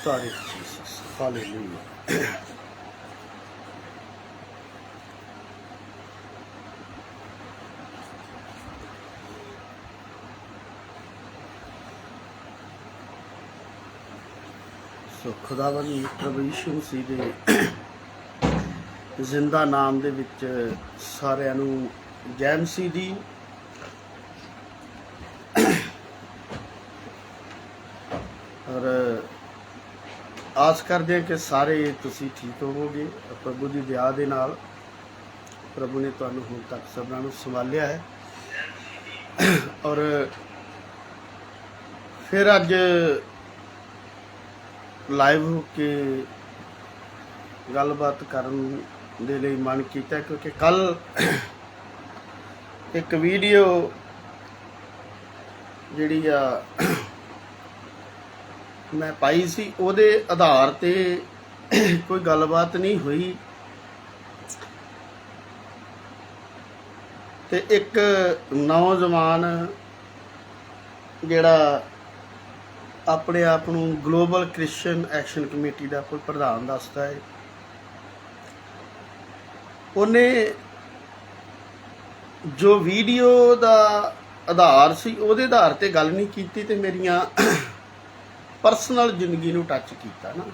Started Jesus. Hallelujah. ਸੋ ਖੁਦਾਵੰਦ ਪ੍ਰਭੂ ਯਿਸੂ ਮਸੀਹ ਦੇ ਜ਼ਿੰਦਾ ਨਾਮ ਦੇ ਵਿੱਚ ਸਾਰਿਆਂ ਨੂੰ ਜੈ ਮਸੀਹ ਦੀ ਔਰ ਆਸ ਕਰਦੇ ਹਾਂ ਕਿ ਸਾਰੇ ਤੁਸੀਂ ਠੀਕ ਹੋਵੋਗੇ। ਪ੍ਰਭੂ ਦੀ ਦਇਆ ਦੇ ਨਾਲ ਪ੍ਰਭੂ ਨੇ ਤੁਹਾਨੂੰ ਹੁਣ ਤੱਕ ਸਭਨਾਂ ਨੂੰ ਸੰਭਾਲਿਆ ਹੈ। ਔਰ ਫਿਰ ਅੱਜ ਲਾਈਵ ਹੋ ਕੇ ਗੱਲਬਾਤ ਕਰਨ ਦੇ ਲਈ ਮਨ ਕੀਤਾ ਕਿਉਂਕਿ ਕੱਲ ਇੱਕ ਵੀਡੀਓ ਜਿਹੜੀ ਆ ਮੈਂ ਪਾਈ ਸੀ, ਉਹਦੇ ਆਧਾਰ ਤੇ ਕੋਈ ਗੱਲਬਾਤ ਨਹੀਂ ਹੋਈ। ਤੇ ਇੱਕ ਨੌਜਵਾਨ ਜਿਹੜਾ ਆਪਣੇ ਆਪ ਨੂੰ ਗਲੋਬਲ ਕ੍ਰਿਸਚੀਅਨ ਐਕਸ਼ਨ ਕਮੇਟੀ ਦਾ ਕੋਈ ਪ੍ਰਧਾਨ ਦੱਸਦਾ ਹੈ। ਉਹਨੇ ਜੋ ਵੀਡੀਓ ਦਾ ਆਧਾਰ ਸੀ, ਉਹਦੇ ਆਧਾਰ ਤੇ ਗੱਲ ਨਹੀਂ ਕੀਤੀ ਤੇ ਮੇਰੀਆਂ ਪਰਸਨਲ ਜ਼ਿੰਦਗੀ ਨੂੰ ਟੱਚ ਕੀਤਾ ਨਾ।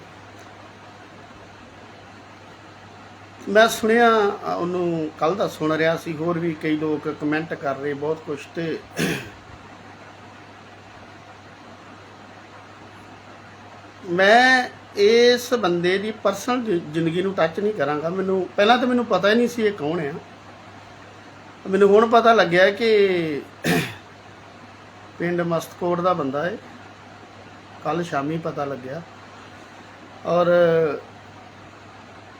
ਮੈਂ ਸੁਣਿਆ ਉਹਨੂੰ ਕੱਲ ਦਾ ਸੁਣ ਰਿਹਾ ਸੀ, ਹੋਰ ਵੀ ਕਈ ਲੋਕ ਕਮੈਂਟ ਕਰ ਰਹੇ ਬਹੁਤ ਕੁਝ ਤੇ ਮੈਂ ਇਸ ਬੰਦੇ ਦੀ ਪਰਸਨਲ ਜ਼ਿੰਦਗੀ ਨੂੰ ਟੱਚ ਨਹੀਂ ਕਰਾਂਗਾ। ਮੈਨੂੰ, ਪਹਿਲਾਂ ਤਾਂ ਮੈਨੂੰ ਪਤਾ ਹੀ ਨਹੀਂ ਸੀ ਇਹ ਕੌਣ ਆ ਮੈਨੂੰ ਹੁਣ ਪਤਾ ਲੱਗਿਆ ਕਿ ਪਿੰਡ ਮਸਤਕੋਟ ਦਾ ਬੰਦਾ ਹੈ। ਕੱਲ ਸ਼ਾਮੀ ਪਤਾ ਲੱਗਿਆ। ਔਰ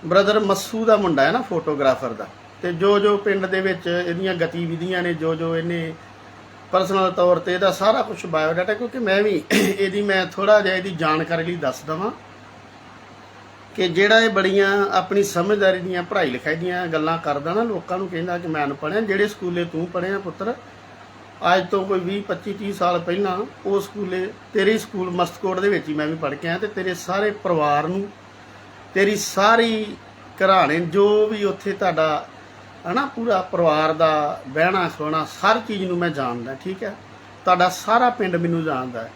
ਬ੍ਰਦਰ ਮੱਸੂ ਦਾ ਮੁੰਡਾ ਹੈ ਨਾ, ਫੋਟੋਗ੍ਰਾਫਰ ਦਾ। ਤੇ ਜੋ ਜੋ ਪਿੰਡ ਦੇ ਵਿੱਚ ਇਹਦੀਆਂ ਗਤੀਵਿਧੀਆਂ ਨੇ ਜੋ ਜੋ ਇਹਨੇ ਪਰਸਨਲ ਤੌਰ ਤੇ ਇਹਦਾ ਸਾਰਾ ਕੁਝ ਬਾਇਓਡਾਟਾ, ਕਿਉਂਕਿ ਮੈਂ ਵੀ ਇਹਦੀ ਮੈਂ ਥੋੜਾ ਜਿਹਾ ਇਹਦੀ ਜਾਣਕਾਰੀ ਲਈ ਦੱਸ ਦਵਾਂ ਕਿ ਜਿਹੜਾ ਇਹ ਬੜੀਆਂ ਆਪਣੀ ਸਮਝਦਾਰੀ ਦੀਆਂ ਪੜ੍ਹਾਈ ਲਿਖਾਈ ਦੀਆਂ ਗੱਲਾਂ ਕਰਦਾ ਨਾ, ਲੋਕਾਂ ਨੂੰ ਕਹਿੰਦਾ ਕਿ ਮੈਂ ਅਨਪੜ੍ਹ ਹਾਂ, ਜਿਹੜੇ ਸਕੂਲੇ ਤੂੰ ਪੜ੍ਹਿਆ ਪੁੱਤਰ ਅੱਜ ਤੋਂ ਕੋਈ 20 25 30 ਸਾਲ ਪਹਿਲਾਂ ਉਹ ਸਕੂਲੇ, ਤੇਰੇ ਸਕੂਲ ਮਸਤਕੋਟ ਦੇ ਵਿੱਚ ਹੀ ਮੈਂ ਵੀ ਪੜ੍ਹ ਕੇ ਆਇਆ ਤੇ ਤੇਰੇ ਸਾਰੇ ਪਰਿਵਾਰ ਨੂੰ, ਤੇਰੀ ਸਾਰੀ ਘਰਾਣੇ ਜੋ ਵੀ ਉੱਥੇ ਤੁਹਾਡਾ, ਹਨਾ, ਪੂਰਾ ਪਰਿਵਾਰ ਦਾ ਬਹਿਣਾ, ਸੋਣਾ, ਹਰ ਚੀਜ਼ ਨੂੰ ਮੈਂ ਜਾਣਦਾ, ਠੀਕ ਹੈ? ਤੁਹਾਡਾ ਸਾਰਾ ਪਿੰਡ ਮੈਨੂੰ ਜਾਣਦਾ ਹੈ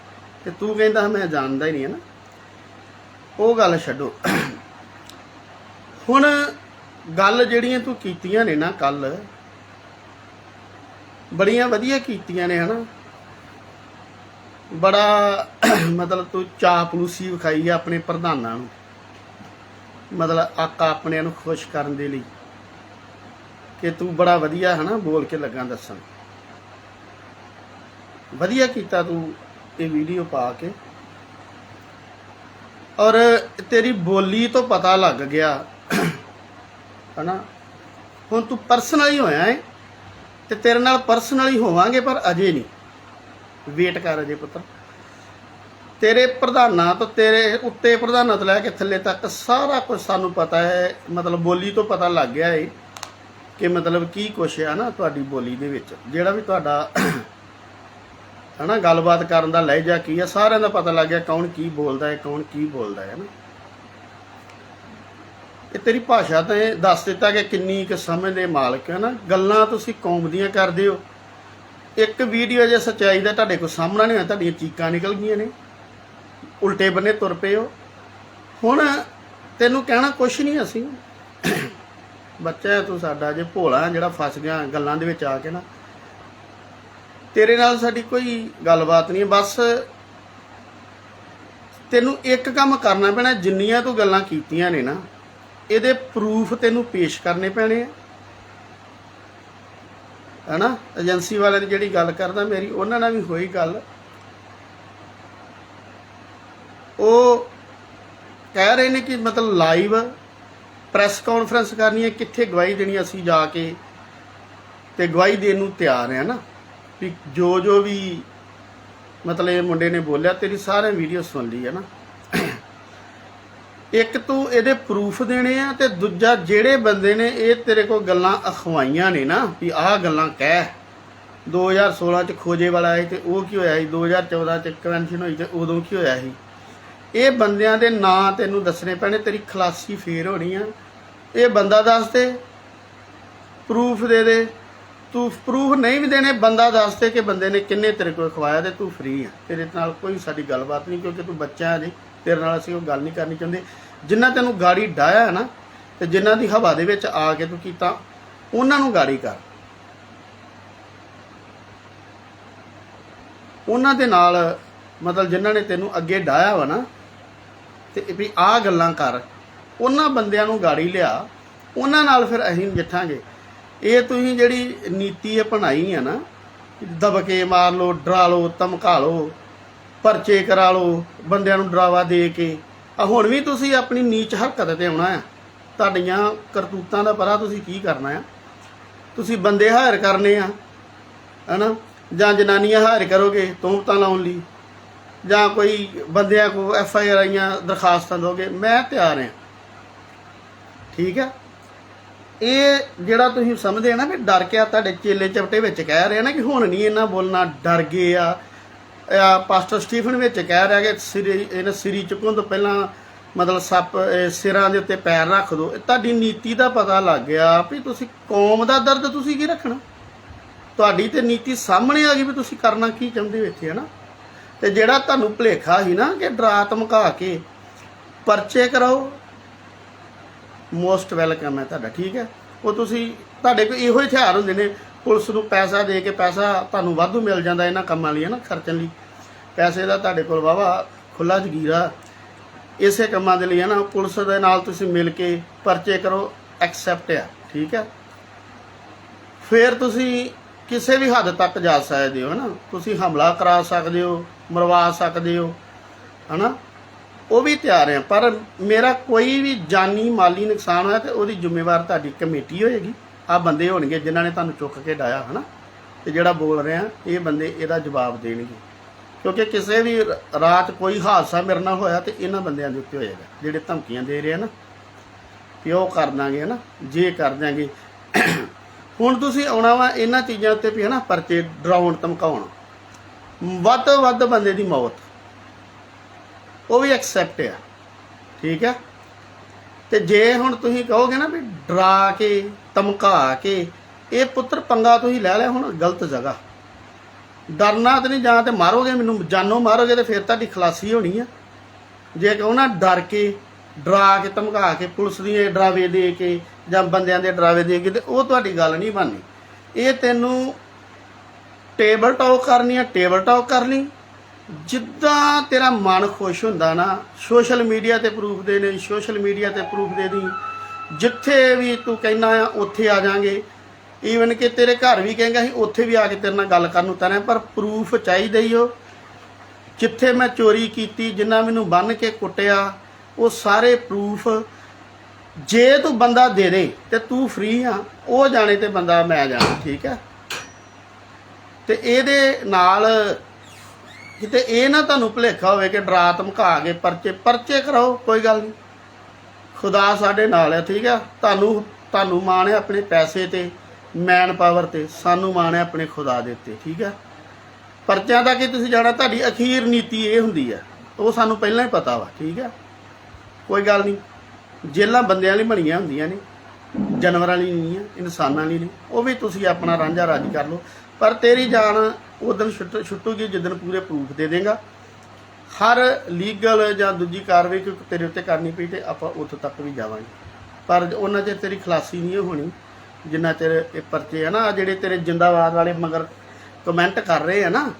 ਤੇ ਤੂੰ ਕਹਿੰਦਾ ਮੈਂ ਜਾਣਦਾ ਹੀ ਨਹੀਂ ਹੈ ਨਾ ਉਹ ਗੱਲ ਛੱਡੋ। ਹੁਣ ਗੱਲ ਜਿਹੜੀਆਂ ਤੂੰ ਕੀਤੀਆਂ ਨੇ ਨਾ ਕੱਲ ਬੜੀਆਂ ਵਧੀਆ ਕੀਤੀਆਂ ਨੇ, ਹਨਾ। ਬੜਾ, ਮਤਲਬ ਤੂੰ ਚਾਪਲੂਸੀ ਵਿਖਾਈ ਆ ਆਪਣੇ ਪ੍ਰਧਾਨਾਂ ਨੂੰ। ਮਤਲਬ ਆਕਾ ਆਪਣਿਆਂ ਨੂੰ ਖੁਸ਼ ਕਰਨ ਦੇ ਲਈ ਕਿ ਤੂੰ ਬੜਾ ਵਧੀਆ, ਹਨਾ, ਬੋਲ ਕੇ ਲੱਗਾ ਦੱਸਣ। ਵਧੀਆ ਕੀਤਾ ਤੂੰ ਇਹ ਵੀਡੀਓ ਪਾ ਕੇ। ਔਰ ਤੇਰੀ ਬੋਲੀ ਤੋਂ ਪਤਾ ਲੱਗ ਗਿਆ, ਹਨਾ। ਹੁਣ ਤੂੰ ਪਰਸਨਲੀ ਹੋਇਆ ਹੈ ਤੇ ਤੇਰੇ ਨਾਲ ਪਰਸਨਲੀ ਹੋਵਾਂਗੇ ਪਰ ਅਜੇ ਨਹੀਂ। ਵੇਟ ਕਰ ਅਜੇ ਪੁੱਤਰ। ਤੇਰੇ ਪ੍ਰਧਾਨਾਂ ਤੋਂ ਤੇਰੇ ਉੱਤੇ ਪ੍ਰਧਾਨਾਂ ਤੋਂ ਲੈ ਕੇ ਥੱਲੇ ਤੱਕ ਸਾਰਾ ਕੁਝ ਸਾਨੂੰ ਪਤਾ ਹੈ। ਮਤਲਬ ਬੋਲੀ ਤੋਂ ਪਤਾ ਲੱਗ ਗਿਆ ਏ ਕਿ ਮਤਲਬ ਕੀ ਕੁਛ ਹੈ ਨਾ ਤੁਹਾਡੀ ਬੋਲੀ ਦੇ ਵਿੱਚ। ਜਿਹੜਾ ਵੀ ਤੁਹਾਡਾ ਹਨਾ, ਗੱਲਬਾਤ ਕਰਨ ਦਾ ਲਹਿਜਾ ਕੀ ਹੈ ਸਾਰਿਆਂ ਦਾ ਪਤਾ ਲੱਗ ਗਿਆ ਕੌਣ ਕੀ ਬੋਲਦਾ ਹੈ, ਕੌਣ ਕੀ ਬੋਲਦਾ ਹੈ ਨਾ ਇਹ ਤੇਰੀ ਭਾਸ਼ਾ ਤਾਂ ਇਹ ਦੱਸ ਦਿੱਤਾ ਕਿ ਕਿੰਨੀ ਕੁ ਸਮਝ ਦੇ ਮਾਲਕ ਹੈ ਨਾ। ਗੱਲਾਂ ਤੁਸੀਂ ਕੌਮ ਦੀਆਂ ਕਰਦੇ ਹੋ। ਇੱਕ ਵੀਡੀਓ ਜੇ ਸੱਚਾਈ ਦਾ ਤੁਹਾਡੇ ਕੋਲ ਸਾਹਮਣਾ ਨਹੀਂ ਹੋਇਆ, ਤੁਹਾਡੀਆਂ ਚੀਕਾਂ ਨਿਕਲ ਗਈਆਂ ਨੇ। ਉਲਟੇ ਬੰਨੇ ਤੁਰ ਪਏ ਹੋ। ਹੁਣ ਤੈਨੂੰ ਕਹਿਣਾ ਕੁਛ ਨਹੀਂ ਅਸੀਂ। ਬੱਚਾ ਤੂੰ ਸਾਡਾ ਜੇ ਭੋਲਾ ਜਿਹੜਾ ਫਸ ਗਿਆ ਗੱਲਾਂ ਦੇ ਵਿੱਚ ਆ ਕੇ ਨਾ। ਤੇਰੇ ਨਾਲ ਸਾਡੀ ਕੋਈ ਗੱਲਬਾਤ ਨਹੀਂ, ਬਸ ਤੈਨੂੰ ਇੱਕ ਕੰਮ ਕਰਨਾ ਪੈਣਾ, ਜਿੰਨੀਆਂ ਤੂੰ ਗੱਲਾਂ ਕੀਤੀਆਂ ਨੇ ਨਾ। ਇਹਦੇ ਪ੍ਰੂਫ ਤੈਨੂੰ ਪੇਸ਼ ਕਰਨੇ ਪੈਣੇ ਆ। ਹੈਨਾ? ਏਜੰਸੀ ਵਾਲਿਆਂ ਦੀ ਜਿਹੜੀ ਗੱਲ ਕਰਦਾ ਮੇਰੀ, ਉਹਨਾਂ ਨਾਲ ਵੀ ਹੋਈ ਗੱਲ। ਉਹ ਕਹਿ ਰਹੇ ਨੇ ਕਿ ਮਤਲਬ ਲਾਈਵ ਪ੍ਰੈਸ ਕਾਨਫਰੰਸ ਕਰਨੀ ਹੈ, ਕਿੱਥੇ ਗਵਾਹੀ ਦੇਣੀ ਅਸੀਂ ਜਾ ਕੇ ਤੇ ਗਵਾਹੀ ਦੇਣ ਨੂੰ ਤਿਆਰ ਹੈ ਨਾ। ਵੀ ਜੋ ਜੋ ਵੀ ਮਤਲਬ ਇਹ ਮੁੰਡੇ ਨੇ ਬੋਲਿਆ, ਤੇਰੀ ਸਾਰੇ ਵੀਡੀਓ ਸੁਣ ਲਈ ਹੈ ਨਾ। ਇੱਕ ਤੂੰ ਇਹਦੇ ਪ੍ਰੂਫ ਦੇਣੇ ਆ ਤੇ ਦੂਜਾ ਜਿਹੜੇ ਬੰਦੇ ਨੇ ਇਹ ਤੇਰੇ ਕੋਲ ਗੱਲਾਂ ਅਖਵਾਈਆਂ ਨੇ ਨਾ ਵੀ ਆਹ ਗੱਲਾਂ ਕਹਿ। 2016 ਚ ਖੋਜੇ ਵਾਲਾ ਆਇਆ ਤੇ ਉਹ ਕੀ ਹੋਇਆ ਸੀ? 2014 ਚ ਕਨਵੈਨਸ਼ਨ ਹੋਈ ਤੇ ਉਦੋਂ ਕੀ ਹੋਇਆ ਸੀ? ਇਹ ਬੰਦਿਆਂ ਦੇ ਨਾਂ ਤੈਨੂੰ ਦੱਸਣੇ ਪੈਣੇ, ਤੇਰੀ ਖਲਾਸੀ ਫੇਰ ਹੋਣੀ ਆ। ਇਹ ਬੰਦਾ ਦੱਸ ਦੇ ਪ੍ਰੂਫ ਦੇ ਦੇ। ਤੂੰ ਪ੍ਰੂਫ ਨਹੀਂ ਵੀ ਦੇਣੇ, ਬੰਦਾ ਦੱਸ ਦੇ ਕਿ ਬੰਦੇ ਨੇ ਕਿੰਨੇ ਤੇਰੇ ਕੋਲ ਖਵਾਇਆ ਤੇ ਤੂੰ ਫ੍ਰੀ ਆ। ਤੇਰੇ ਨਾਲ ਕੋਈ ਸਾਡੀ ਗੱਲਬਾਤ ਨਹੀਂ ਕਿਉਂਕਿ ਤੂੰ ਬੱਚਾ ਹੈ ਜੀ ਤੇਰੇ ਨਾਲ ਅਸੀਂ ਉਹ ਗੱਲ ਨਹੀਂ ਕਰਨੀ ਚਾਹੁੰਦੇ। ਜਿੰਨਾ ਤੈਨੂੰ ਗਾੜੀ ਡਾਇਆ ਹੈ ਨਾ, ਤੇ ਜਿਨ੍ਹਾਂ ਦੀ ਹਵਾ ਦੇ ਵਿੱਚ ਆ ਕੇ ਤੂੰ ਕੀਤਾ, ਉਹਨਾਂ ਨੂੰ ਗਾੜੀ ਕਰ। ਉਹਨਾਂ ਦੇ ਨਾਲ, ਮਤਲਬ ਜਿਨ੍ਹਾਂ ਨੇ ਤੈਨੂੰ ਅੱਗੇ ਡਾਇਆ ਵਾ ਨਾ, ਤੇ ਵੀ ਆਹ ਗੱਲਾਂ ਕਰ। ਉਹਨਾਂ ਬੰਦਿਆਂ ਨੂੰ ਗਾੜੀ ਲਿਆ। ਉਹਨਾਂ ਨਾਲ ਫਿਰ ਅਸੀਂ ਨਜਿੱਠਾਂਗੇ ਇਹ ਤੁਸੀਂ ਜਿਹੜੀ ਨੀਤੀ ਅਪਣਾਈ ਹੈ ਨਾ, ਦਬਕੇ ਮਾਰ ਲਓ, ਡਰਾ ਲਓ, ਧਮਕਾ ਲਓ ਪਰਚੇ ਕਰਾ ਲਓ, ਬੰਦਿਆਂ ਨੂੰ ਡਰਾਵਾ ਦੇ ਕੇ। ਆ ਹੁਣ ਵੀ ਤੁਸੀਂ ਆਪਣੀ ਨੀਚ ਹਰਕਤ ਤੇ ਆਉਣਾ ਆ। ਤੁਹਾਡੀਆਂ ਕਰਤੂਤਾਂ ਦਾ ਪਤਾ ਤੁਸੀਂ ਕੀ ਕਰਨਾ ਆ। ਤੁਸੀਂ ਬੰਦੇ ਹਾਇਰ ਕਰਨੇ ਆ, ਹਨਾ? ਜਾਂ ਜਨਾਨੀਆਂ ਹਾਇਰ ਕਰੋਗੇ ਤੁਮਤਾਂ ਲਾਉਣ ਲਈ, ਜਾਂ ਕੋਈ ਬੰਦਿਆਂ ਕੋ ਐਫ ਆਈ ਆਰ ਆਈਆਂ ਦਰਖਾਸਤਾਂ ਦੋਗੇ ਮੈਂ ਤਿਆਰ ਹਾਂ ਠੀਕ ਹੈ ਇਹ ਜਿਹੜਾ ਤੁਸੀਂ ਸਮਝਦੇ ਆ ਨਾ ਵੀ ਡਰ ਕੇ ਆ ਤੁਹਾਡੇ ਚੇਲੇ ਚਪਟੇ ਵਿੱਚ ਕਹਿ ਰਹੇ ਨਾ ਕਿ ਹੁਣ ਨਹੀਂ ਇਹਨਾਂ ਬੋਲਣਾ, ਡਰ ਗਏ ਆ। ਪਾਸਟਰ ਸਟੀਫਨ ਵਿੱਚ ਕਹਿ ਰਿਹਾ ਕਿ ਸਿਰੀ, ਇਹਨੇ ਸਿਰੀ ਚੁੱਕਣ ਤੋਂ ਪਹਿਲਾਂ ਮਤਲਬ ਸੱਪ ਸਿਰਾਂ ਦੇ ਉੱਤੇ ਪੈਰ ਰੱਖ ਦਿਓ ਤੁਹਾਡੀ ਨੀਤੀ ਦਾ ਪਤਾ ਲੱਗ ਗਿਆ ਵੀ ਤੁਸੀਂ ਕੌਮ ਦਾ ਦਰਦ ਤੁਸੀਂ ਕੀ ਰੱਖਣਾ? ਤੁਹਾਡੀ ਤੇ ਨੀਤੀ ਸਾਹਮਣੇ ਆ ਗਈ ਵੀ ਤੁਸੀਂ ਕਰਨਾ ਕੀ ਚਾਹੁੰਦੇ ਹੋ ਇੱਥੇ ਹਨਾ? ਤੇ ਜਿਹੜਾ ਤੁਹਾਨੂੰ ਭੁਲੇਖਾ ਸੀ ਨਾ ਕਿ ਡਰਾ ਧਮਕਾ ਕੇ ਪਰਚੇ ਕਰਾਓ, ਮੋਸਟ ਵੈਲਕਮ ਹੈ ਤੁਹਾਡਾ, ਠੀਕ ਹੈ? ਉਹ ਤੁਸੀਂ, ਤੁਹਾਡੇ ਕੋਲ ਇਹੋ ਹੀ ਹਥਿਆਰ ਹੁੰਦੇ ਨੇ ਪੁਲਿਸ ਨੂੰ ਪੈਸਾ ਦੇ ਕੇ ਪੈਸਾ ਤੁਹਾਨੂੰ ਵਾਧੂ ਮਿਲ ਜਾਂਦਾ ਇਹਨਾਂ ਕੰਮਾਂ ਲਈ, ਹੈ ਨਾ, ਖਰਚਣ ਲਈ। ਪੈਸੇ ਦਾ ਤੁਹਾਡੇ ਕੋਲ ਵਾਵਾ ਖੁੱਲਾ ਜਗੀਰਾ। ਇਸੇ ਕੰਮਾਂ ਦੇ ਲਈ, ਹੈ ਨਾ, ਪੁਲਿਸ ਦੇ ਨਾਲ ਤੁਸੀਂ ਮਿਲ ਕੇ ਪਰਚੇ ਕਰੋ ਐਕਸੈਪਟ ਆ, ਠੀਕ ਹੈ ਫਿਰ ਤੁਸੀਂ ਕਿਸੇ ਵੀ ਹੱਦ ਤੱਕ ਜਾ ਸਕਦੇ ਹੋ ਨਾ। ਤੁਸੀਂ ਹਮਲਾ ਕਰਾ ਸਕਦੇ ਹੋ, ਮਰਵਾ ਸਕਦੇ ਹੋ ਹਨਾ ਉਹ ਵੀ ਤਿਆਰ ਆ, ਪਰ ਮੇਰਾ ਕੋਈ ਵੀ ਜਾਨੀ ਮਾਲੀ ਨੁਕਸਾਨ ਹੋਇਆ ਤੇ ਉਹਦੀ ਜ਼ਿੰਮੇਵਾਰ ਤੁਹਾਡੀ ਕਮੇਟੀ ਹੋਏਗੀ। ਆ ਬੰਦੇ ਹੋਣਗੇ ਜਿਨ੍ਹਾਂ ਨੇ ਤੁਹਾਨੂੰ ਚੁੱਕ ਕੇ ਡਾਇਆ, ਹਨਾ? ਤੇ ਜਿਹੜਾ ਬੋਲ ਰਿਹਾ ਇਹ ਬੰਦੇ ਇਹਦਾ ਜਵਾਬ ਦੇਣਗੇ। ਕਿਉਂਕਿ ਕਿਸੇ ਵੀ ਰਾਤ ਕੋਈ ਹਾਦਸਾ ਮੇਰੇ ਨਾਲ ਹੋਇਆ ਤੇ ਇਹਨਾਂ ਬੰਦਿਆਂ ਦੇ ਉੱਤੇ ਹੋਏਗਾ, ਜਿਹੜੇ ਧਮਕੀਆਂ ਦੇ ਰਹੇ ਆ ਨਾ। ਕਿ ਉਹ ਕਰ ਦਾਂਗੇ, ਹਨਾ? ਜੇ ਕਰ ਦਾਂਗੇ ਹੁਣ ਤੁਸੀਂ ਆਉਣਾ ਵਾ ਇਹਨਾਂ ਚੀਜ਼ਾਂ ਉੱਤੇ ਵੀ, ਹਨਾ? ਪਰਚੇ ਡਰਾਉਣ, ਧਮਕਾਉਣ। ਵੱਧ ਤੋਂ ਵੱਧ ਬੰਦੇ ਦੀ ਮੌਤ। ਉਹ ਵੀ ਐਕਸੈਪਟ ਆ। ਠੀਕ ਹੈ ਤੇ ਜੇ ਹੁਣ ਤੁਸੀਂ ਕਹੋਗੇ ਨਾ ਵੀ ਡਰਾ ਕੇ ਧਮਕਾ ਕੇ ਇਹ ਪੁੱਤਰ ਪੰਗਾ ਤੁਸੀਂ ਲੈ ਲਿਆ ਹੁਣ ਗਲਤ ਜਗ੍ਹਾ। ਡਰਨਾ ਤੇ ਨਹੀਂ ਜਾਂ ਤੇ ਮਾਰੋਗੇ ਮੈਨੂੰ, ਜਾਨੋਂ ਮਾਰੋਗੇ ਤੇ ਫਿਰ ਤੁਹਾਡੀ ਖਲਾਸੀ ਹੋਣੀ ਆ। ਜੇ ਕਹੋ ਨਾ ਡਰ ਕੇ, ਡਰਾ ਕੇ, ਧਮਕਾ ਕੇ, ਪੁਲਿਸ ਦੀ ਡਰਾਵੇ ਦੇ ਕੇ ਜਾਂ ਬੰਦਿਆਂ ਦੇ ਡਰਾਵੇ ਦੇ ਕੇ ਤੇ ਉਹ ਤੁਹਾਡੀ ਗੱਲ ਨਹੀਂ ਬਣਨੀ। ਇਹ ਤੈਨੂੰ ਟੇਬਲ ਟਾਕ ਕਰਨੀ ਆ, ਟੇਬਲ ਟਾਕ ਕਰ ਲਈ। ਜਿੱਦਾਂ ਤੇਰਾ ਮਨ ਖੁਸ਼ ਹੁੰਦਾ ਨਾ, ਸੋਸ਼ਲ ਮੀਡੀਆ ਤੇ ਪ੍ਰੂਫ ਦੇ ਨੇ, ਸੋਸ਼ਲ ਮੀਡੀਆ ਤੇ ਪ੍ਰੂਫ ਦੇ ਦੀ। ਜਿੱਥੇ ਵੀ ਤੂੰ ਕਹਿਣਾ ਆ, ਉੱਥੇ ਆ ਜਾਾਂਗੇ। ਈਵਨ ਕਿ ਤੇਰੇ ਘਰ ਵੀ ਕਹੇਗਾ ਸੀ, ਉੱਥੇ ਵੀ ਆ ਕੇ ਤੇਰੇ ਨਾਲ ਗੱਲ ਕਰਨ ਨੂੰ ਤੈਨੂੰ ਪਰ ਪ੍ਰੂਫ ਚਾਹੀਦਾ ਹੀ ਉਹ ਜਿੱਥੇ ਮੈਂ ਚੋਰੀ ਕੀਤੀ, ਜਿੰਨਾ ਮੈਨੂੰ ਬੰਨ ਕੇ ਕੁੱਟਿਆ, ਉਹ ਸਾਰੇ ਪ੍ਰੂਫ ਜੇ ਤੂੰ ਬੰਦਾ ਦੇ ਦੇ ਤੇ ਤੂੰ ਫ੍ਰੀ ਆ, ਉਹ ਜਾਣੇ ਤੇ ਬੰਦਾ ਮੈਂ ਜਾਣਾ, ਠੀਕ ਹੈ? ਤੇ ਇਹਦੇ ਨਾਲ ਕਿਤੇ ਇਹ ਨਾ ਤੁਹਾਨੂੰ ਭੁਲੇਖਾ ਹੋਵੇ ਕਿ ਡਰਾ ਧਮਕਾ ਕੇ ਪਰਚੇ ਪਰਚੇ ਕਰਾਓ, ਕੋਈ ਗੱਲ ਨਹੀਂ। ਖੁਦਾ ਸਾਡੇ ਨਾਲ ਹੈ ਠੀਕ ਹੈ ਤੁਹਾਨੂੰ ਤੁਹਾਨੂੰ ਮਾਣ ਹੈ ਆਪਣੇ ਪੈਸੇ ਤੇ ਮੈਨ ਪਾਵਰ ਤੇ, ਸਾਨੂੰ ਮਾਣ ਹੈ ਆਪਣੇ ਖੁਦਾ ਦੇ ਉੱਤੇ, ਠੀਕ ਹੈ ਪਰਚਿਆਂ ਦਾ ਕਿ ਤੁਸੀਂ ਜਾਣਾ, ਤੁਹਾਡੀ ਅਖੀਰ ਨੀਤੀ ਇਹ ਹੁੰਦੀ ਹੈ ਉਹ ਸਾਨੂੰ ਪਹਿਲਾਂ ਹੀ ਪਤਾ ਵਾ, ਠੀਕ ਹੈ ਕੋਈ ਗੱਲ ਨਹੀਂ। ਜੇਲਾਂ ਬੰਦਿਆਂ ਲਈ ਬਣੀਆਂ ਹੁੰਦੀਆਂ ਨੇ, ਜਾਨਵਰਾਂ ਲਈ ਨਹੀਂ ਆ, ਇਨਸਾਨਾਂ ਲਈ ਨਹੀਂ। ਉਹ ਵੀ ਤੁਸੀਂ ਆਪਣਾ ਰਾਂਝਾ ਰਾਜ ਕਰ ਲਓ। ਪਰ ਤੇਰੀ ਜਾਨ ਉਦੋਂ ਛੁੱਟ, ਛੁੱਟੂਗੀ ਜਿੱਦਣ ਪੂਰੇ ਪ੍ਰੂਫ ਦੇ ਦੇਗਾ। ਹਰ ਲੀਗਲ ਜਾਂ ਦੂਜੀ ਕਾਰਵਾਈ ਕੋਈ ਤੇਰੇ ਉੱਤੇ ਕਰਨੀ ਪਈ ਤੇ ਆਪਾਂ ਉੱਥੋਂ ਤੱਕ ਵੀ ਜਾਵਾਂਗੇ। ਪਰ ਉਹਨਾਂ ਚਿਰ ਤੇਰੀ ਖਲਾਸੀ ਨਹੀਂ ਹੋਣੀ, ਜਿੰਨਾ ਚਿਰ ਇਹ ਪਰਚੇ ਆ ਨਾ ਜਿਹੜੇ ਤੇਰੇ ਜਿੰਦਾਬਾਦ ਵਾਲੇ ਮਗਰ ਕਮੈਂਟ ਕਰ ਰਹੇ ਆ ਨਾ,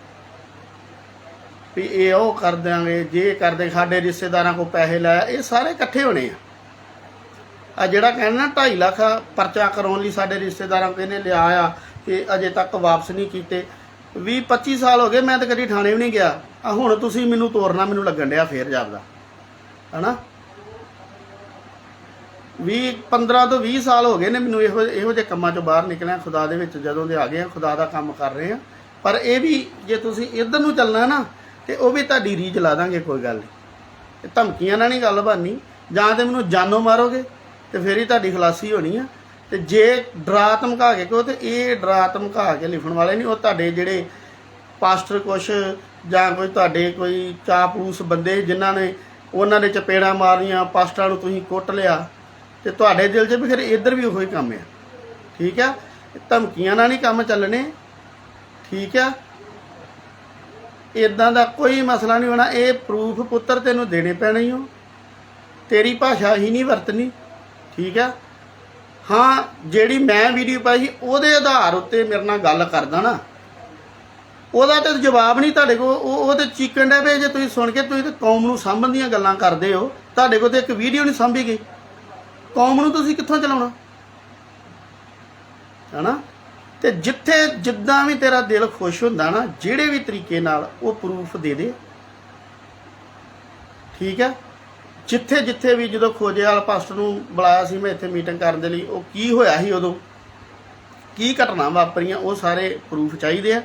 ਵੀ ਇਹ ਉਹ ਕਰ ਦਿਆਂਗੇ, ਜੇ ਕਰਦੇ, ਸਾਡੇ ਰਿਸ਼ਤੇਦਾਰਾਂ ਕੋ ਪੈਸੇ ਲੈ, ਇਹ ਸਾਰੇ ਇਕੱਠੇ ਹੋਣੇ ਆ। ਆ ਜਿਹੜਾ ਕਹਿੰਦਾ ਨਾ 2.5 ਲੱਖ ਪਰਚਾ ਕਰਾਉਣ ਲਈ ਸਾਡੇ ਰਿਸ਼ਤੇਦਾਰਾਂ ਕੋਲ ਇਹਨੇ ਲਿਆ ਆ ਤੇ ਅਜੇ ਤੱਕ ਵਾਪਸ ਨਹੀਂ ਕੀਤੇ। 20 25 ਸਾਲ ਹੋ ਗਏ, ਮੈਂ ਤਾਂ ਕਦੀ ਥਾਣੇ ਵੀ ਨਹੀਂ ਗਿਆ। ਆ ਹੁਣ ਤੁਸੀਂ ਮੈਨੂੰ ਤੋਰਨਾ, ਮੈਨੂੰ ਲੱਗਣ ਡਿਆ ਫੇਰ ਜਾਪਦਾ। ਹਨਾ? 20 15 ਤੋਂ 20 ਸਾਲ ਹੋ ਗਏ ਨੇ ਮੈਨੂੰ ਇਹੋ ਇਹੋ ਜਿਹੇ ਕੰਮਾਂ ਚੋਂ ਬਾਹਰ ਨਿਕਲਿਆ, ਖੁਦਾ ਦੇ ਵਿੱਚ ਜਦੋਂ ਦੇ ਆ ਗਏ ਆ, ਖੁਦਾ ਦਾ ਕੰਮ ਕਰ ਰਹੇ ਆ। ਪਰ ਇਹ ਵੀ ਜੇ ਤੁਸੀਂ ਇਧਰ ਨੂੰ ਚੱਲਣਾ ਨਾ, ਤੇ ਉਹ ਵੀ ਤੁਹਾਡੀ ਰੀਝ ਲਾ ਦਾਂਗੇ, ਕੋਈ ਗੱਲ ਨਹੀਂ। ਇਹ ਧਮਕੀਆਂ ਨਾਲ ਨਹੀਂ ਗੱਲ ਬਣਨੀ। ਜਾਂ ਤੇ ਮੈਨੂੰ ਜਾਨੋਂ ਮਾਰੋਗੇ, ਤੇ ਫੇਰ ਹੀ ਤੁਹਾਡੀ ਖਲਾਸੀ ਹੋਣੀ ਆ। ਤੇ ਜੇ ਡਰਾ ਧਮਕਾ ਕੇ ਕਹੋ ਤੇ ਇਹ ਡਰਾ ਧਮਕਾ ਕੇ ਲਿਖਣ ਵਾਲੇ ਨਹੀਂ, ਉਹ ਤੁਹਾਡੇ ਜਿਹੜੇ ਪਾਸਟਰ ਕੁਛ ਜਾਂ ਕੋਈ ਤੁਹਾਡੇ ਕੋਈ ਚਾਪਲੂਸ ਬੰਦੇ ਜਿਨ੍ਹਾਂ ਨੇ ਉਹਨਾਂ ਦੇ ਚਪੇੜਾਂ ਮਾਰੀਆਂ ਪਾਸਟਰਾਂ ਨੂੰ ਤੁਸੀਂ ਕੁੱਟ ਲਿਆ ਤੇ ਤੁਹਾਡੇ ਦਿਲ 'ਚ ਵੀ ਫਿਰ ਇੱਧਰ ਵੀ ਉਹੀ ਕੰਮ ਆ। ਠੀਕ ਆ? ਧਮਕੀਆਂ ਨਾਲ ਨਹੀਂ ਕੰਮ ਚੱਲਣੇ। ਠੀਕ ਆ? ਇਦਾਂ ਦਾ ਕੋਈ ਮਸਲਾ ਨਹੀਂ ਹੋਣਾ। ਇਹ ਪ੍ਰੂਫ ਪੁੱਤਰ ਤੈਨੂੰ ਦੇਣੇ ਪੈਣੇ ਹੀ ਹੋ ਤੇਰੀ ਭਾਸ਼ਾ ਹੀ ਨਹੀਂ ਵਰਤਣੀ। ਠੀਕ ਆ? ਹਾਂ ਜਿਹੜੀ ਮੈਂ ਵੀਡੀਓ ਪਾਈ ਸੀ, ਉਹਦੇ ਆਧਾਰ ਉੱਤੇ ਮੇਰੇ ਨਾਲ ਗੱਲ ਕਰਦਾ ਨਾ। ਉਹਦਾ ਤੇ ਜਵਾਬ ਨਹੀਂ ਤੁਹਾਡੇ ਕੋਲ, ਉਹ ਉਹ ਤੇ ਚੀਕਣ ਦੇ ਵੀ ਜੇ ਤੁਸੀਂ ਸੁਣ ਕੇ, ਤੁਸੀਂ ਤੇ ਕੌਮ ਨੂੰ ਸਾਂਭਣ ਦੀਆਂ ਗੱਲਾਂ ਕਰਦੇ ਹੋ। ਤੁਹਾਡੇ ਕੋਲ ਤੇ ਇੱਕ ਵੀਡੀਓ ਨਹੀਂ ਸਾਂਭੀ ਗਈ। ਕੌਮ ਨੂੰ ਤੁਸੀਂ ਕਿੱਥੋਂ ਚਲਾਉਣਾ? ਹਨਾ? ਤੇ ਜਿੱਥੇ ਜਿੱਦਾਂ ਵੀ ਤੇਰਾ ਦਿਲ ਖੁਸ਼ ਹੁੰਦਾ ਨਾ, ਜਿਹੜੇ ਵੀ ਤਰੀਕੇ ਨਾਲ ਉਹ ਪ੍ਰੂਫ ਦੇ ਦੇ। ਠੀਕ ਹੈ ਜਿੱਥੇ ਜਿੱਥੇ ਵੀ ਜਦੋਂ ਖੋਜੇਵਾਲ ਪਾਸਟਰ ਨੂੰ ਬੁਲਾਇਆ ਸੀ ਮੈਂ ਇੱਥੇ ਮੀਟਿੰਗ ਕਰਨ ਦੇ ਲਈ, ਉਹ ਕੀ ਹੋਇਆ ਸੀ ਉਦੋਂ? ਕੀ ਘਟਨਾ ਵਾਪਰੀਆਂ? ਉਹ ਸਾਰੇ ਪ੍ਰੂਫ ਚਾਹੀਦੇ ਆ।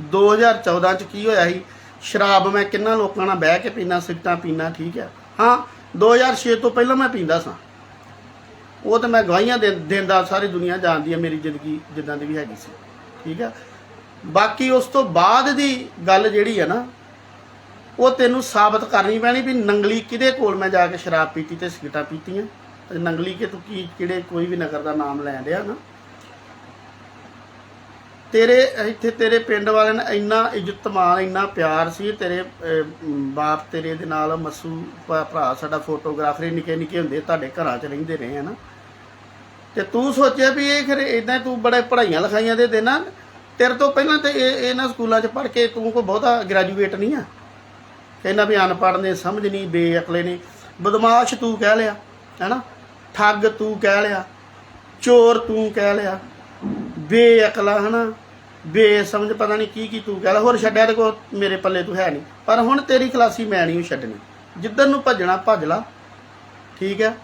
2014 ਚ ਕੀ ਹੋਇਆ ਸੀ? ਸ਼ਰਾਬ ਮੈਂ ਕਿੰਨਾ ਲੋਕਾਂ ਨਾਲ ਬਹਿ ਕੇ ਪੀਣਾ ਸਿਗਟਾਂ ਪੀਣਾ ਠੀਕ ਹੈ ਹਾਂ 2006 ਤੋਂ ਪਹਿਲਾਂ ਮੈਂ ਪੀਂਦਾ ਸਾਂ। ਉਹ ਤਾਂ ਮੈਂ ਗਵਾਹੀਆਂ ਦੇ, ਦਿੰਦਾ, ਸਾਰੀ ਦੁਨੀਆ ਜਾਣਦੀ ਹੈ ਮੇਰੀ ਜ਼ਿੰਦਗੀ ਜਿੱਦਾਂ ਦੀ ਵੀ ਹੈਗੀ ਸੀ। ਠੀਕ ਹੈ ਬਾਕੀ ਉਸ ਤੋਂ ਬਾਅਦ ਦੀ ਗੱਲ ਜਿਹੜੀ ਹੈ ਨਾ, ਉਹ ਤੈਨੂੰ ਸਾਬਤ ਕਰਨੀ ਪੈਣੀ ਵੀ ਨੰਗਲੀ ਕਿਹਦੇ ਕੋਲ ਮੈਂ ਜਾ ਕੇ ਸ਼ਰਾਬ ਪੀਤੀ ਤੇ ਸਿਗਟਾਂ ਪੀਤੀਆਂ? ਤੇ ਨੰਗਲੀ ਕਿ ਤੂੰ ਕੀ, ਕਿਹੜੇ, ਕੋਈ ਵੀ ਨਗਰ ਦਾ ਨਾਮ ਲੈ ਰਿਹਾ ਨਾ? ਤੇਰੇ, ਇੱਥੇ ਤੇਰੇ ਪਿੰਡ ਵਾਲਿਆਂ ਨੇ ਇੰਨਾ ਇੱਜ਼ਤ ਮਾਣ, ਇੰਨਾ ਪਿਆਰ ਸੀ, ਤੇਰੇ ਬਾਪ ਤੇਰੇ ਦੇ ਨਾਲ ਮਸੂ ਭਾ- ਭਰਾ ਸਾਡਾ ਫੋਟੋਗ੍ਰਾਫਰ ਨਿੱਕੇ ਨਿੱਕੇ ਹੁੰਦੇ, ਤੁਹਾਡੇ ਘਰਾਂ 'ਚ ਰਹਿੰਦੇ ਰਹੇ, ਹਨਾ? ਤੇ ਤੂੰ ਸੋਚਿਆ ਵੀ ਇਹ ਖਰੇ ਇਦਾਂ ਤੂੰ ਬੜੇ ਪੜ੍ਹਾਈਆਂ ਲਿਖਾਈਆਂ ਦੇ ਦੇਣਾ, ਤੇਰੇ ਤੋਂ ਪਹਿਲਾਂ ਤੇ ਇਹ ਇਹਨਾਂ ਸਕੂਲਾਂ 'ਚ ਪੜ੍ਹ ਕੇ ਤੂੰ ਕੋਈ ਬਹੁਤਾ ਗ੍ਰੈਜੂਏਟ ਨਹੀਂ ਆ। ਕਹਿੰਦਾ ਵੀ ਅਨਪੜ੍ਹ ਨੇ, ਸਮਝ ਨਹੀਂ, ਬੇਅਕਲੇ ਨੇ, ਬਦਮਾਸ਼ ਤੂੰ ਕਹਿ ਲਿਆ, ਹੈਨਾ? ਠੱਗ ਤੂੰ ਕਹਿ ਲਿਆ, ਚੋਰ ਤੂੰ ਕਹਿ ਲਿਆ, ਬੇਅਕਲਾ ਹਨਾ? ਬੇਸਮਝ ਪਤਾ ਨਹੀਂ ਕੀ ਕੀ ਤੂੰ ਕਹਿ ਲਿਆ ਹੋਰ ਛੱਡਿਆ ਤੇ ਕੋ ਮੇਰੇ ਪੱਲੇ ਤੂੰ ਹੈ ਨਹੀਂ। ਪਰ ਹੁਣ ਤੇਰੀ ਖਲਾਸੀ ਮੈਂ ਨਹੀਂ ਛੱਡਣੀ। ਜਿੱਧਰ ਨੂੰ ਭੱਜਣਾ, ਭੱਜ ਲਾ। ਠੀਕ ਹੈ?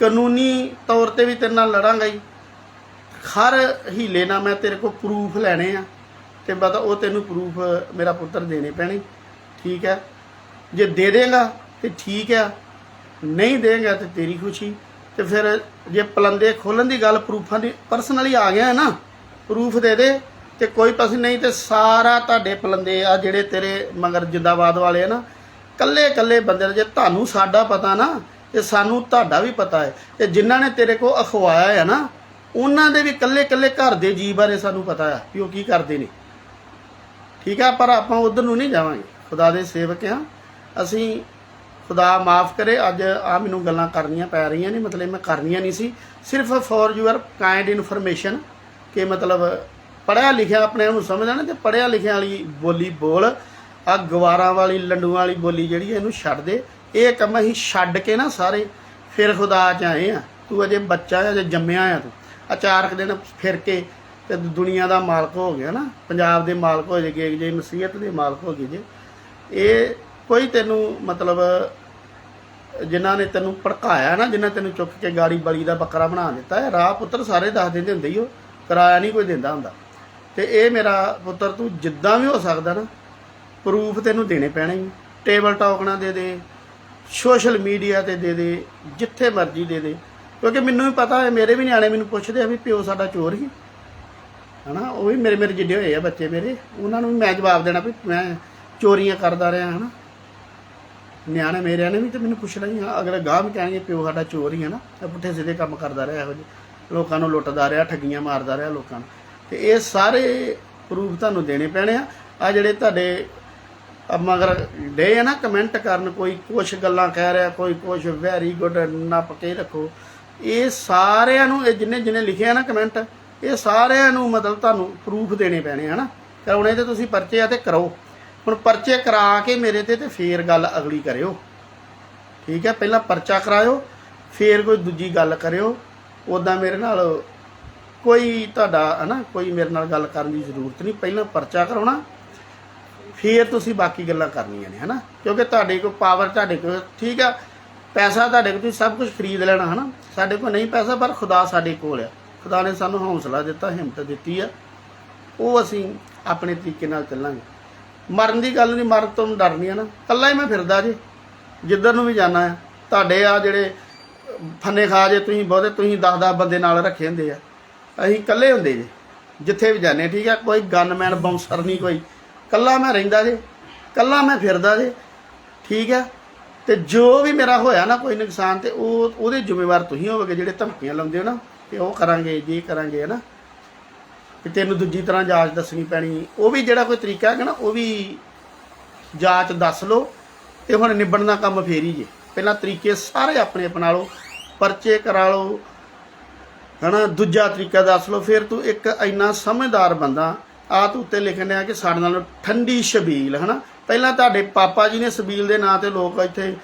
ਕਾਨੂੰਨੀ ਤੌਰ ਤੇ ਵੀ ਤੇਰੇ ਨਾਲ ਲੜਾਂਗਾ ਹੀ ਹਰ ਹੀਲੇ ਨਾਲ ਮੈਂ ਤੇਰੇ ਕੋਲ ਪ੍ਰੂਫ ਲੈਣੇ ਆ। ਤੇ ਬਤਾ ਉਹ ਤੈਨੂੰ ਪ੍ਰੂਫ ਮੇਰਾ ਪੁੱਤਰ ਦੇਣੇ ਪੈਣੇ। ਠੀਕ ਹੈ? ਜੇ ਦੇ ਦੇਗਾ ਤੇ ਠੀਕ ਆ ਨਹੀਂ ਦੇਗਾ ਤੇ ਤੇਰੀ ਖੁਸ਼ੀ। ਤੇ ਫਿਰ ਜੇ ਪਲੰਦੇ ਖੋਲਣ ਦੀ ਗੱਲ ਪ੍ਰੂਫਾਂ ਦੀ ਪਰਸਨਲੀ ਆ ਗਿਆ ਨਾ ਪ੍ਰੂਫ ਦੇ ਦੇ। ਤੇ ਕੋਈ ਪਾਸੇ ਨਹੀਂ ਤੇ ਸਾਰਾ ਤੁਹਾਡੇ ਪਲੰਦੇ ਆ ਜਿਹੜੇ ਤੇਰੇ ਮਗਰ ਜਿੰਦਾਬਾਦ ਵਾਲੇ ਆ ਨਾ, ਕੱਲੇ ਕੱਲੇ ਬੰਦੇ ਜੇ ਤੁਹਾਨੂੰ ਸਾਡਾ ਪਤਾ ਨਾ, ਤੇ ਸਾਨੂੰ ਤੁਹਾਡਾ ਵੀ ਪਤਾ ਹੈ। ਤੇ ਜਿਨ੍ਹਾਂ ਨੇ ਤੇਰੇ ਕੋ ਅਖਵਾਇਆ ਹੈ ਨਾ, ਉਹਨਾਂ ਦੇ ਵੀ ਕੱਲੇ ਕੱਲੇ ਘਰ ਦੇ ਜੀ ਬਾਰੇ ਸਾਨੂੰ ਪਤਾ ਹੈ ਕਿ ਉਹ ਕੀ ਕਰਦੇ ਨੇ। ਠੀਕ ਆ, ਪਰ ਆਪਾਂ ਉਧਰ ਨੂੰ ਨਹੀਂ ਜਾਵਾਂਗੇ। ਖੁਦਾ ਦੇ ਸੇਵਕ ਹਾਂ ਅਸੀਂ ਖੁਦਾ ਮਾਫ ਕਰੇ, ਅੱਜ ਆ ਮੈਨੂੰ ਗੱਲਾਂ ਕਰਨੀਆਂ ਪੈ ਰਹੀਆਂ ਨੇ, ਮਤਲਬ ਮੈਂ ਕਰਨੀਆਂ ਨਹੀਂ ਸੀ। ਸਿਰਫ ਫॉर ਯੂਅਰ ਕਾਈਂਡ ਇਨਫੋਰਮੇਸ਼ਨ ਕਿ ਮਤਲਬ ਪੜਿਆ ਲਿਖਿਆ ਆਪਣੇ ਆਪ ਨੂੰ ਸਮਝਦਾ ਨਾ ਤੇ ਪੜਿਆ ਲਿਖਿਆ ਵਾਲੀ ਬੋਲੀ ਬੋਲ, ਆ ਗਵਾਰਾਂ ਵਾਲੀ, ਲੰਡੂਆਂ ਵਾਲੀ ਬੋਲੀ ਜਿਹੜੀ ਇਹਨੂੰ ਛੱਡ ਦੇ। ਇਹ ਕੰਮ ਅਸੀਂ ਛੱਡ ਕੇ ਨਾ ਸਾਰੇ ਫਿਰ ਖੁਦਾ ਚ ਆਏ ਆ। ਤੂੰ ਅਜੇ ਬੱਚਾ ਹੈ ਅਜੇ ਜੰਮਿਆ ਆ ਤੂੰ। ਆ ਚਾਰ ਕੁ ਦਿਨ ਫਿਰ ਕੇ ਤੇ ਦੁਨੀਆ ਦਾ ਮਾਲਕ ਹੋ ਗਿਆ ਨਾ। ਪੰਜਾਬ ਦੇ ਮਾਲਕ ਹੋ ਜੇ ਜੇ, ਨਸੀਹਤ ਦੇ ਮਾਲਕ ਹੋ ਗਏ ਜੇ। ਇਹ ਕੋਈ ਤੈਨੂੰ ਮਤਲਬ ਜਿਨ੍ਹਾਂ ਨੇ ਤੈਨੂੰ ਭੜਕਾਇਆ ਨਾ, ਜਿਨ੍ਹਾਂ ਤੈਨੂੰ ਚੁੱਕ ਕੇ ਗਾੜੀ ਬਲੀ ਦਾ ਬੱਕਰਾ ਬਣਾ ਦਿੱਤਾ ਹੈ ਰਾਹ ਪੁੱਤਰ ਸਾਰੇ ਦੱਸ ਦਿੰਦੇ ਹੁੰਦੇ ਹੀ ਉਹ। ਕਿਰਾਇਆ ਨਹੀਂ ਕੋਈ ਦਿੰਦਾ ਹੁੰਦਾ। ਤੇ ਇਹ ਮੇਰਾ ਪੁੱਤਰ ਤੂੰ ਜਿੱਦਾਂ ਵੀ ਹੋ ਸਕਦਾ ਨਾ ਪ੍ਰੂਫ ਤੈਨੂੰ ਦੇਣੇ ਪੈਣੇ ਹੀ ਟੇਬਲ ਟਾਕ ਨਾ ਦੇ ਦੇ ਸੋਸ਼ਲ ਮੀਡੀਆ ਤੇ ਦੇ ਦੇ, ਜਿੱਥੇ ਮਰਜ਼ੀ ਦੇ ਦੇ। ਕਿਉਂਕਿ ਮੈਨੂੰ ਵੀ ਪਤਾ ਹੈ, ਮੇਰੇ ਵੀ ਨਿਆਣੇ ਮੈਨੂੰ ਪੁੱਛਦੇ ਆ ਵੀ ਪਿਓ ਸਾਡਾ ਚੋਰ ਹੀ। ਹਨਾ, ਉਹ ਵੀ ਮੇਰੇ ਮੇਰੇ ਜਿੱਡੇ ਹੋਏ ਆ ਬੱਚੇ ਮੇਰੇ। ਉਹਨਾਂ ਨੂੰ ਮੈਂ ਜਵਾਬ ਦੇਣਾ ਵੀ ਮੈਂ ਚੋਰੀਆਂ ਕਰਦਾ ਰਿਹਾ, ਹਨਾ। ਨਿਆਣੇ ਮੇਰਿਆਂ ਨੇ ਵੀ ਤੇ ਮੈਨੂੰ ਪੁੱਛਣਾ ਹੀ ਆ, ਅਗਲੇ ਗਾਹ ਵੀ ਕਹਿਣਗੇ ਪਿਓ ਸਾਡਾ ਚੋਰ ਹੀ ਹੈ ਨਾ ਪੁੱਠੇ ਸਿੱਧੇ ਕੰਮ ਕਰਦਾ ਰਿਹਾ ਇਹੋ ਜਿਹੇ। ਲੋਕਾਂ ਨੂੰ ਲੁੱਟਦਾ ਰਿਹਾ, ਠੱਗੀਆਂ ਮਾਰਦਾ ਰਿਹਾ ਲੋਕਾਂ ਨੂੰ। ਤੇ ਇਹ ਸਾਰੇ ਪ੍ਰੂਫ ਤੁਹਾਨੂੰ ਦੇਣੇ ਪੈਣੇ ਆ। ਆ ਜਿਹੜੇ ਤੁਹਾਡੇ ਮਗਰ ਡੇ ਆ ਨਾ ਕਮੈਂਟ ਕਰਨ, ਕੋਈ ਕੁਛ ਗੱਲਾਂ ਕਹਿ ਰਿਹਾ, ਕੋਈ ਕੁਛ ਵੈਰੀ ਗੁੱਡ ਨੱਪ ਕੇ ਰੱਖੋ। ਇਹ ਸਾਰਿਆਂ ਨੂੰ, ਇਹ ਜਿੰਨੇ ਜਿੰਨੇ ਲਿਖਿਆ ਨਾ ਕਮੈਂਟ ਇਹ ਸਾਰਿਆਂ ਨੂੰ ਮਤਲਬ ਤੁਹਾਨੂੰ ਪ੍ਰੂਫ ਦੇਣੇ ਪੈਣੇ ਹਨਾ ਕਰਾਉਣੇ ਤੇ ਤੁਸੀਂ ਪਰਚੇ ਆ ਤੇ ਕਰੋ ਹੁਣ ਪਰਚੇ ਕਰਾ ਕੇ ਮੇਰੇ ਤੇ ਤੇ ਫੇਰ ਗੱਲ ਅਗਲੀ ਕਰਿਓ। ਠੀਕ ਹੈ ਪਹਿਲਾਂ ਪਰਚਾ ਕਰਾਇਓ, ਫੇਰ ਕੋਈ ਦੂਜੀ ਗੱਲ ਕਰਿਓ। ਉਦਾਂ ਮੇਰੇ ਨਾਲ ਕੋਈ ਤੁਹਾਡਾ, ਹਨਾ, ਕੋਈ ਮੇਰੇ ਨਾਲ ਗੱਲ ਕਰਨ ਦੀ ਜ਼ਰੂਰਤ ਨਹੀਂ। ਪਹਿਲਾਂ ਪਰਚਾ ਕਰਾਉਣਾ, ਫਿਰ ਤੁਸੀਂ ਬਾਕੀ ਗੱਲਾਂ ਕਰਨੀਆਂ ਨੇ, ਹਨਾ। ਕਿਉਂਕਿ ਤੁਹਾਡੇ ਕੋਲ ਪਾਵਰ ਤੁਹਾਡੇ ਕੋਲ, ਠੀਕ ਆ, ਪੈਸਾ ਤੁਹਾਡੇ ਕੋਲ, ਤੁਸੀਂ ਸਭ ਕੁਝ ਖਰੀਦ ਲੈਣਾ, ਹਨਾ। ਸਾਡੇ ਕੋਲ ਨਹੀਂ ਪੈਸਾ, ਪਰ ਖੁਦਾ ਸਾਡੇ ਕੋਲ ਆ। ਖੁਦਾ ਨੇ ਸਾਨੂੰ ਹੌਸਲਾ ਦਿੱਤਾ, ਹਿੰਮਤ ਦਿੱਤੀ ਆ। ਉਹ ਅਸੀਂ ਆਪਣੇ ਤਰੀਕੇ ਨਾਲ ਚੱਲਾਂਗੇ। ਮਰਨ ਦੀ ਗੱਲ ਨਹੀਂ, ਮਰਨ ਤੋਂ ਡਰਨੀ ਆ ਨਾ ਕੱਲਾ ਹੀ ਮੈਂ ਫਿਰਦਾ ਜੀ। ਜਿੱਧਰ ਨੂੰ ਵੀ ਜਾਣਾ ਆ। ਤੁਹਾਡੇ ਆ ਜਿਹੜੇ ਫੰਨੇ ਖਾ ਜੇ, ਤੁਸੀਂ ਬਹੁਤੇ, ਤੁਸੀਂ 10-10 ਬੰਦੇ ਨਾਲ ਰੱਖੇ ਹੁੰਦੇ ਆ। ਅਸੀਂ ਇਕੱਲੇ ਹੁੰਦੇ ਜੇ, ਜਿੱਥੇ ਵੀ ਜਾਂਦੇ ਠੀਕ ਆ? ਕੋਈ ਗਨਮੈਨ ਬਾਉਂਸਰ ਨਹੀਂ ਕੋਈ। ਕੱਲਾ ਮੈਂ ਰਹਿੰਦਾ ਜੇ ਕੱਲਾ ਮੈਂ ਫਿਰਦਾ ਜੇ, ਠੀਕ ਆ? ਤੇ ਜੋ ਵੀ ਮੇਰਾ ਹੋਇਆ ਨਾ ਕੋਈ ਨੁਕਸਾਨ, ਤੇ ਉਹ, ਉਹਦੇ ਜ਼ਿੰਮੇਵਾਰ ਤੁਸੀਂ ਹੋਵੋਗੇ, ਜਿਹੜੇ ਧਮਕੀਆਂ ਲਾਉਂਦੇ ਹੋ ਨਾ ਕਿ ਉਹ ਕਰਾਂਗੇ, ਜੇ ਕਰਾਂਗੇ ਹੈ ਨਾ ਕਿ ਤੈਨੂੰ ਦੂਜੀ ਤਰ੍ਹਾਂ ਜਾਂਚ ਦੱਸਣੀ ਪੈਣੀ। ਉਹ ਵੀ ਜਿਹੜਾ ਕੋਈ ਤਰੀਕਾ ਹੈਗਾ ਨਾ, ਉਹ ਵੀ ਜਾਂਚ ਦੱਸ ਲਓ, ਤੇ ਹੁਣ ਨਿਬੜਨ ਦਾ ਕੰਮ ਫੇਰ ਹੀ ਜੇ। ਪਹਿਲਾਂ ਤਰੀਕੇ ਸਾਰੇ ਆਪਣੇ ਅਪਣਾ ਲਓ, ਪਰਚੇ ਕਰਾ ਲਓ ਹਨਾ, ਦੂਜਾ ਤਰੀਕਾ ਦੱਸ ਲਓ, ਫਿਰ ਤੂੰ ਇੱਕ ਇੰਨਾ ਸਮਝਦਾਰ ਬੰਦਾ ਆ ਤੂੰ ਉੱਤੇ ਲਿਖਣ ਡਿਆ ਕਿ ਸਾਡੇ ਨਾਲ ਠੰਡੀ ਛਬੀਲ ਹਨਾ? ਪਹਿਲਾਂ ਤੁਹਾਡੇ ਪਾਪਾ ਜੀ ਨੇ ਸਬੀਲ ਦੇ ਨਾਂ ਤੇ ਲੋਕ ਇੱਥੇ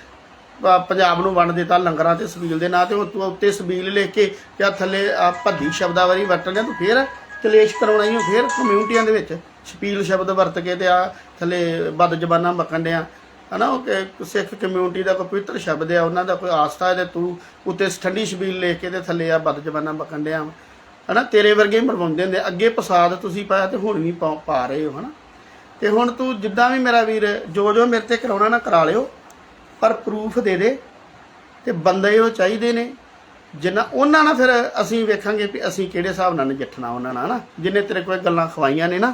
ਪੰਜਾਬ ਨੂੰ ਵੰਡ ਦਿੱਤਾ, ਲੰਗਰਾਂ ਤੇ ਸਬੀਲ ਦੇ ਨਾਂ ਤੇ ਹੁਣ ਤੂੰ ਉੱਤੇ ਸਬੀਲ ਲਿਖ ਕੇ ਜਾਂ ਥੱਲੇ ਆ ਭੱਦੀ ਸ਼ਬਦਾਵਲੀ ਵਰਤਣ ਡਿਆ ਤੂੰ ਫਿਰ ਕਲੇਸ਼ ਕਰਾਉਣਾ ਹੀ ਫਿਰ ਕਮਿਊਨਿਟੀਆਂ ਦੇ ਵਿੱਚ ਸ਼ਬੀਲ ਸ਼ਬਦ ਵਰਤ ਕੇ ਤੇ ਆ ਥੱਲੇ ਬਦ ਜ਼ਬਾਨਾਂ ਮੱਕਣ ਡਿਆ। ਹਨਾ, ਉਹ ਕਿ ਸਿੱਖ ਕਮਿਊਨਿਟੀ ਦਾ ਕੋਈ ਪਵਿੱਤਰ ਸ਼ਬਦ ਆ, ਉਹਨਾਂ ਦਾ ਕੋਈ ਆਸਥਾ ਹੈ ਤੇ ਤੂੰ ਉੱਤੇ ਠੰਡੀ ਛਬੀਲ ਲੈ ਕੇ ਤੇ ਥੱਲੇ ਆ ਬਦ ਜ਼ਬਾਨਾਂ ਮੱਕਣ ਡਿਆ ਹਨਾ, ਤੇਰੇ ਵਰਗੇ ਮਰਵਾਉਂਦੇ ਹੁੰਦੇ ਅੱਗੇ ਪ੍ਰਸਾਦ ਤੁਸੀਂ ਪਾਇਆ ਤੇ ਹੁਣ ਵੀ ਪਾ ਰਹੇ ਹੋ, ਹਨਾ। ਤੇ ਹੁਣ ਤੂੰ ਜਿੱਦਾਂ ਵੀ ਮੇਰਾ ਵੀਰ, ਜੋ ਜੋ ਮੇਰੇ ਤੇ ਕਰਾਉਣਾ ਨਾ ਕਰਾ ਲਿਓ, ਪਰ ਪ੍ਰੂਫ ਦੇ ਦੇ, ਤੇ ਬੰਦੇ ਉਹ ਚਾਹੀਦੇ ਨੇ। ਜਿੰਨਾ, ਉਹਨਾਂ ਨਾਲ ਫਿਰ ਅਸੀਂ ਵੇਖਾਂਗੇ ਵੀ ਅਸੀਂ ਕਿਹੜੇ ਹਿਸਾਬ ਨਾਲ ਨਜਿੱਠਣਾ ਉਹਨਾਂ ਨਾਲ, ਹਨਾ। ਜਿੰਨੇ ਤੇਰੇ ਕੋਲ ਗੱਲਾਂ ਖਵਾਈਆਂ ਨੇ ਨਾ,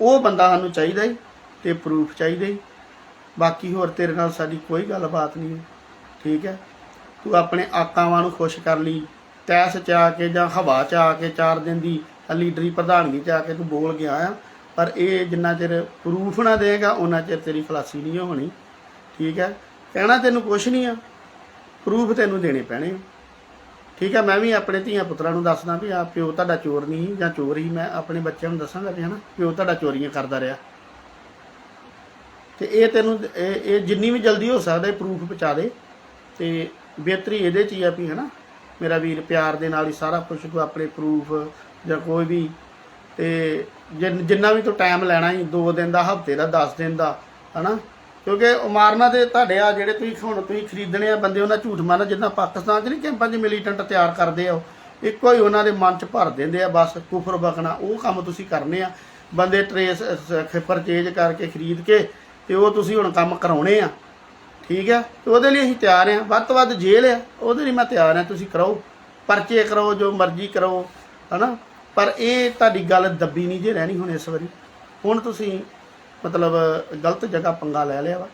ਉਹ ਬੰਦਾ ਸਾਨੂੰ ਚਾਹੀਦਾ ਹੀ ਤੇ ਪ੍ਰੂਫ ਚਾਹੀਦਾ ਹੀ ਬਾਕੀ ਹੋਰ ਤੇਰੇ ਨਾਲ ਸਾਡੀ ਕੋਈ ਗੱਲਬਾਤ ਨਹੀਂ ਹੈ। ਠੀਕ ਹੈ? ਤੂੰ ਆਪਣੇ ਆਕਾਵਾਂ ਨੂੰ ਖੁਸ਼ ਕਰ ਲਈ। ਤੈਸ ਚ ਆ ਕੇ ਜਾਂ ਹਵਾ ਚ ਆ ਕੇ ਚਾਰ ਦਿਨ ਦੀ ਲੀਡਰੀ ਪ੍ਰਧਾਨਗੀ ਚ ਆ ਕੇ ਤੂੰ ਬੋਲ ਗਿਆ ਆ। ਪਰ ਇਹ ਜਿੰਨਾ ਚਿਰ ਪ੍ਰੂਫ ਨਾ ਦੇਗਾ ਉਹਨਾਂ ਚਿਰ ਤੇਰੀ ਖਲਾਸੀ ਨਹੀਂ ਹੋਣੀ। ਠੀਕ ਹੈ? ਕਹਿਣਾ ਤੈਨੂੰ ਕੁਛ ਨਹੀਂ ਆ। ਪ੍ਰੂਫ ਤੈਨੂੰ ਦੇਣੇ ਪੈਣੇ ਆ। ਠੀਕ ਹੈ? ਮੈਂ ਵੀ ਆਪਣੇ ਧੀਆਂ ਪੁੱਤਰਾਂ ਨੂੰ ਦੱਸਦਾ ਵੀ ਆ ਪਿਓ ਤੁਹਾਡਾ ਚੋਰ ਨਹੀਂ ਸੀ ਜਾਂ ਚੋਰ ਹੀ ਮੈਂ ਆਪਣੇ ਬੱਚਿਆਂ ਨੂੰ ਦੱਸਾਂਗਾ ਵੀ ਹਨਾ, ਪਿਓ ਤੁਹਾਡਾ ਚੋਰੀਆਂ ਕਰਦਾ ਰਿਹਾ। ਤੇ ਇਹ ਤੈਨੂੰ, ਇਹ ਇਹ ਜਿੰਨੀ ਵੀ ਜਲਦੀ ਹੋ ਸਕਦਾ ਪ੍ਰੂਫ ਪਹੁੰਚਾ ਦੇ ਤੇ ਬਿਹਤਰੀ ਇਹਦੇ ਚ ਹੀ ਆ ਵੀ ਹਨਾ, ਮੇਰਾ ਵੀਰ ਪਿਆਰ ਦੇ ਨਾਲ ਹੀ ਸਾਰਾ ਕੁਝ ਕੋ ਆਪਣੇ ਪ੍ਰੂਫ ਜਾਂ ਕੋਈ ਵੀ ਤੇ ਜਿੰਨਾ ਵੀ ਤੂੰ ਟਾਈਮ ਲੈਣਾ ਹੀ 2 ਦਿਨ ਦਾ, ਹਫ਼ਤੇ ਦਾ 10 ਦਿਨ ਦਾ, ਹਨਾ, ਕਿਉਂਕਿ ਉਮਾਰਨਾ ਦੇ ਤੁਹਾਡੇ ਆ ਜਿਹੜੇ ਤੁਸੀਂ ਹੁਣ ਤੁਸੀਂ ਖਰੀਦਣੇ ਆ ਬੰਦੇ, ਉਹਨਾਂ ਝੂਠ ਮਾਰਨਾ, ਜਿੱਦਾਂ ਪਾਕਿਸਤਾਨ 'ਚ ਨਹੀਂ ਕੈਂਪਾਂ 'ਚ ਮਿਲੀਟੈਂਟ ਤਿਆਰ ਕਰਦੇ ਆ ਉਹ, ਇੱਕੋ ਹੀ ਉਹਨਾਂ ਦੇ ਮਨ 'ਚ ਭਰ ਦਿੰਦੇ ਆ, ਬਸ ਕੁਫਰ ਬਕਣਾ ਉਹ ਕੰਮ ਤੁਸੀਂ ਕਰਨੇ ਆ, ਬੰਦੇ ਟਰੇਸ ਪਰਚੇਜ ਕਰਕੇ ਖਰੀਦ ਕੇ ਤੇ ਉਹ ਤੁਸੀਂ ਹੁਣ ਕੰਮ ਕਰਾਉਣੇ ਆ। ਠੀਕ ਹੈ ਤੇ ਉਹਦੇ ਲਈ ਅਸੀਂ ਤਿਆਰ ਆ। ਵੱਧ ਤੋਂ ਵੱਧ ਜੇਲ੍ਹ ਆ। ਉਹਦੇ ਲਈ ਮੈਂ ਤਿਆਰ ਆ। ਤੁਸੀਂ ਕਰਾਓ। ਪਰਚੇ ਕਰੋ ਜੋ ਮਰਜ਼ੀ ਕਰੋ ਹਨਾ? ਪਰ ਇਹ ਤੁਹਾਡੀ ਗੱਲ ਦੱਬੀ ਨਹੀਂ ਜੇ ਰਹਿਣੀ ਹੁਣ ਇਸ ਵਾਰੀ। ਹੁਣ ਤੁਸੀਂ ਮਤਲਬ ਗਲਤ ਜਗ੍ਹਾ ਪੰਗਾ ਲੈ ਲਿਆ ਵਾ।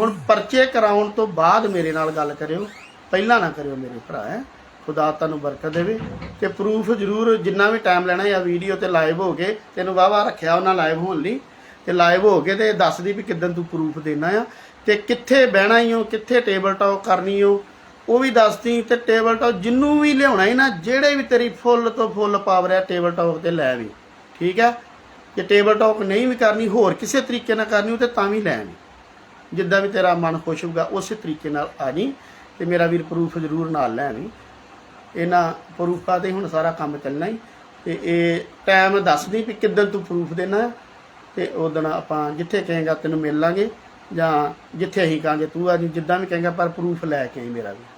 ਹੁਣ ਪਰਚੇ ਕਰਾਉਣ ਤੋਂ ਬਾਅਦ ਮੇਰੇ ਨਾਲ ਗੱਲ ਕਰਿਓ। ਪਹਿਲਾਂ ਨਾ ਕਰਿਓ ਮੇਰੇ ਭਰਾ, ਹੈ? ਖੁਦਾ ਤੁਹਾਨੂੰ ਬਰਕਤ ਦੇਵੇ। ਤੇ ਪ੍ਰੂਫ ਜ਼ਰੂਰ ਜਿੰਨਾ ਵੀ ਟਾਈਮ ਲੈਣਾ ਜਾਂ ਵੀਡੀਓ ਤੇ ਲਾਈਵ ਹੋ ਕੇ ਤੈਨੂੰ ਵਾਵਾ ਰੱਖਿਆ, ਉਹਨਾਂ ਲਾਈਵ ਹੋਣ ਲਈ। ਤੇ ਲਾਈਵ ਹੋ ਕੇ ਤੇ ਦੱਸਦੀ ਵੀ ਕਿਦਾਂ ਤੂੰ ਪ੍ਰੂਫ ਦੇਣਾ ਆ ਤੇ ਕਿੱਥੇ ਬਹਿਣਾ ਹੀ ਹੋ ਕਿੱਥੇ ਟੇਬਲ ਟਾਕ ਕਰਨੀ ਹੋ ਉਹ ਵੀ ਦੱਸਦੀ ਤੇ ਟੇਬਲ ਟਾਕ ਜਿੰਨੂੰ ਵੀ ਲਿਆਉਣਾ ਹੀ ਨਾ, ਜਿਹੜੇ ਵੀ ਤੇਰੀ ਫੁੱਲ ਤੋਂ ਫੁੱਲ ਪਾਵਰ ਆ ਟੇਬਲ ਟਾਕ ਤੇ ਲੈ ਵੀ। ਠੀਕ ਹੈ ਜੇ ਟੇਬਲ ਟਾਕ ਨਹੀਂ ਵੀ ਕਰਨੀ, ਹੋਰ ਕਿਸੇ ਤਰੀਕੇ ਨਾਲ ਕਰਨੀ ਉਹ ਤੇ ਤਾਂ ਵੀ ਲੈ ਵੀ। ਜਿੱਦਾਂ ਵੀ ਤੇਰਾ ਮਨ ਖੁਸ਼ ਹੋਊਗਾ, ਉਸੇ ਤਰੀਕੇ ਨਾਲ ਆ ਜੀ। ਤੇ ਮੇਰਾ ਵੀਰ ਪ੍ਰੂਫ ਜ਼ਰੂਰ ਨਾਲ ਲੈ ਆਵੀਂ ਇਹਨਾਂ ਪ੍ਰੂਫਾਂ ਤੇ ਹੁਣ ਸਾਰਾ ਕੰਮ ਚੱਲਣਾ ਹੀ ਤੇ ਇਹ ਟਾਈਮ ਦੱਸਦੀ ਵੀ ਕਿੱਦਣ ਤੂੰ ਪ੍ਰੂਫ ਦੇਣਾ। ਹੈ ਤੇ ਉਦੋਂ ਆਪਾਂ ਜਿੱਥੇ ਕਹੇਗਾ ਤੈਨੂੰ ਮਿਲ ਲਾਂਗੇ ਜਾਂ ਜਿੱਥੇ ਅਸੀਂ ਕਹਾਂਗੇ, ਤੂੰ ਆ ਜੀ ਜਿੱਦਾਂ ਵੀ ਕਹੇਗਾ ਪਰ ਪ੍ਰੂਫ ਲੈ ਕੇ ਆਈ ਮੇਰਾ ਵੀ।